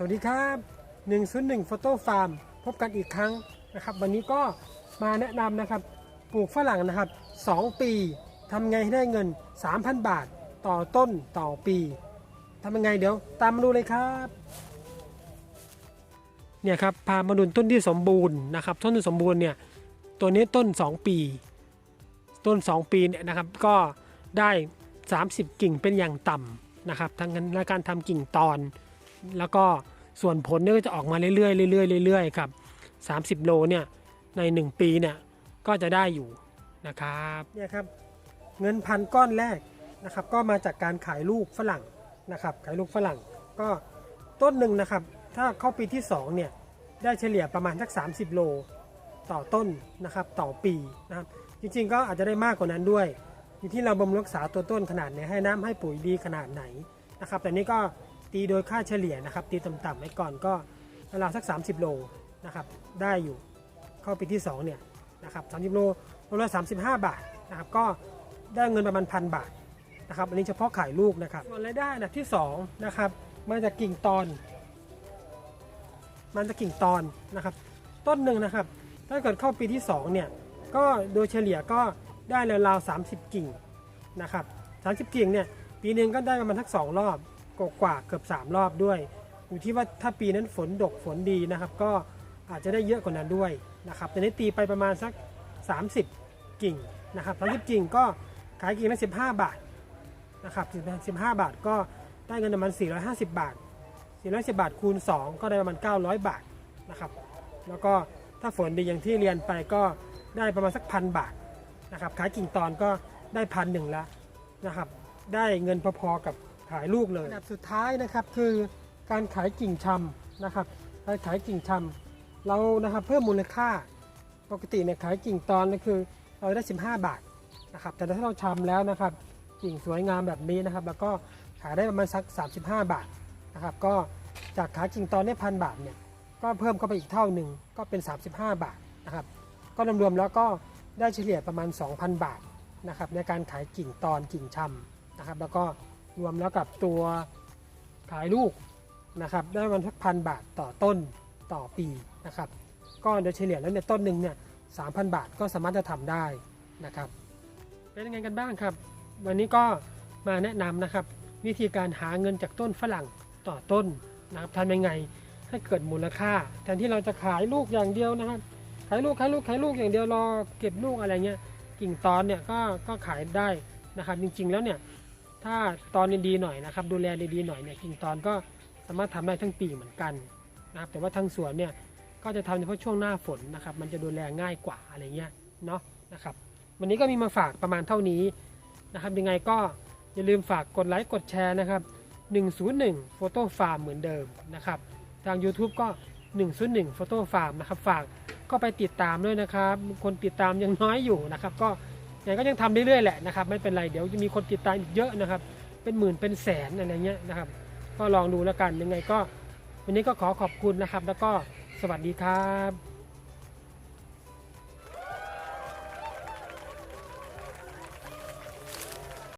สวัสดีครับ 101 Photo Farm พบกันอีกครั้งนะครับ วันนี้ก็มาแนะนำนะครับ ปลูกฝรั่งนะครับ 2 ปีทำไงให้ได้เงิน 3,000 บาทต่อต้นต่อปีทำยังไงเดี๋ยวตามมาดูเลยครับ เนี่ยครับพามาดูต้นที่สมบูรณ์นะครับ ต้นที่สมบูรณ์เนี่ยตัวนี้ต้น 2 ปี ต้น 2 ปีเนี่ยนะครับก็ได้ 30 กิ่งเป็นอย่างต่ำนะครับทั้งนั้นและการทำกิ่งตอนแล้วก็ ส่วนผลเนี่ยก็จะออกมาเรื่อยๆเรื่อยๆเรื่อยๆครับ30 โลเนี่ยใน 1 ปีเนี่ยก็จะได้อยู่นะครับเนี่ยครับเงินพันก้อนแรกนะครับก็มาจากการขายลูกฝรั่งนะครับขายลูกฝรั่ง ก็ต้นหนึ่งนะครับ ถ้าเข้าปีที่2เนี่ยได้เฉลี่ยประมาณสัก 30 โลต่อต้นนะครับต่อปีนะครับจริงๆก็อาจจะได้มากกว่านั้นด้วย อยู่ที่เราบำรุงรักษาตัวต้นขนาดไหนให้น้ำให้ปุ๋ยดีขนาดไหนนะครับแต่นี้ก็ ตีโดยค่าเฉลี่ยนะครับ ตีต่ำๆไว้ก่อนก็ราวสัก 30 โลนะครับ ได้อยู่เข้าปีที่ 2 เนี่ยนะครับ30 โลโลละ35 บาทนะครับ ก็ได้เงินประมาณพันบาทนะครับ อันนี้เฉพาะขายลูกนะครับ ส่วนรายได้อันดับที่2นะครับมาจากกิ่งตอน มันจะกิ่งตอนนะครับ ต้นหนึ่งนะครับ ถ้าเกิดเข้าปีที่ 2 เนี่ย ก็โดยเฉลี่ยก็ได้ราวๆ30 กิ่งนะครับ30 กิ่งเนี่ย ปีหนึ่งก็ได้ประมาณทักสองรอบ กกว่าเกือบ 3 รอบด้วยอยู่ที่ว่าถ้าปีนั้นฝนดกฝนดีนะครับ ก็อาจจะได้เยอะกว่านั้นด้วยนะครับแต่นี้ตีไปประมาณสัก 30 กิ่งนะครับ30กิ่งก็ขายกิ่งละ15 บาทนะครับ15 บาทก็ได้เงินประมาณ450 บาท450บาทคูณ 2 ก็ได้ประมาณ 900 บาทนะครับ แล้วก็ถ้าฝนดีอย่างที่เรียนไปก็ได้ประมาณสักพันบาทนะครับขายกิ่งตอนก็ได้พันหนึ่งล้วนะครับ ได้เงินพอๆกับ ขายลูกเลยอันดับสุดท้ายนะครับคือการขายกิ่งชำนะครับการขายกิ่งชำเรานะครับเพิ่มมูลค่าปกติเนี่ยขายกิ่งตอนก็คือเราได้ 15 บาทนะครับแต่ถ้าเราชำแล้วนะครับกิ่งสวยงามแบบนี้นะครับ แล้วก็ขายได้ประมาณสัก 35 บาทนะครับ ก็จากขายกิ่งตอนเนี่ยพันบาทเนี่ยก็เพิ่มเข้าไปอีกเท่าหนึ่งก็เป็น 35 บาทนะครับ ก็รวมๆแล้วก็ได้เฉลี่ยประมาณ 2,000 บาทนะครับในการขายกิ่งตอนกิ่งชำนะครับ แล้วก็ รวมแล้วกับตัวขายลูกนะครับได้ประมาณสักพันบาทต่อต้นต่อปีนะครับก็โดยเฉลี่ยแล้วเนี่ยต้นหนึ่งเนี่ย3,000บาทก็สามารถจะทำได้นะครับเป็นยังไงกันบ้างครับ วันนี้ก็มาแนะนำนะครับ วิธีการหาเงินจากต้นฝรั่งต่อต้นนะครับทำยังไงให้เกิดมูลค่า แทนที่เราจะขายลูกอย่างเดียวนะครับขายลูกขายลูกขายลูกอย่างเดียวรอเก็บลูกอะไรเงี้ยกิ่งตอนเนี่ยก็ก็ขายได้นะครับจริงๆแล้วเนี่ย ถ้าตอนดีๆหน่อยนะครับ ดูแลดีๆหน่อยเนี่ยกิ่งตอนก็สามารถทำได้ทั้งปีเหมือนกันนะครับแต่ว่าทางสวนเนี่ยก็จะทำเฉพาะช่วงหน้าฝนนะครับ มันจะดูแลง่ายกว่าอะไรเงี้ยเนาะนะครับ วันนี้ก็มีมาฝากประมาณเท่านี้นะครับ ยังไงก็อย่าลืมฝากกดไลค์กดแชร์นะครับ 101 Photo Farm เหมือนเดิมนะครับ ทาง YouTube ก็ 101 Photo Farm นะครับ ฝากก็ไปติดตามด้วยนะครับ คนติดตามยังน้อยอยู่นะครับ ก็ แต่ก็ยังทำเรื่อยๆแหละนะครับไม่เป็นไรเดี๋ยวจะมีคนติดตามอีกเยอะนะครับ เป็นหมื่นเป็นแสนอะไรเงี้ยนะครับ ก็ลองดูแล้วกันยังไงก็ วันนี้ก็ขอขอบคุณนะครับ แล้วก็สวัสดีครับ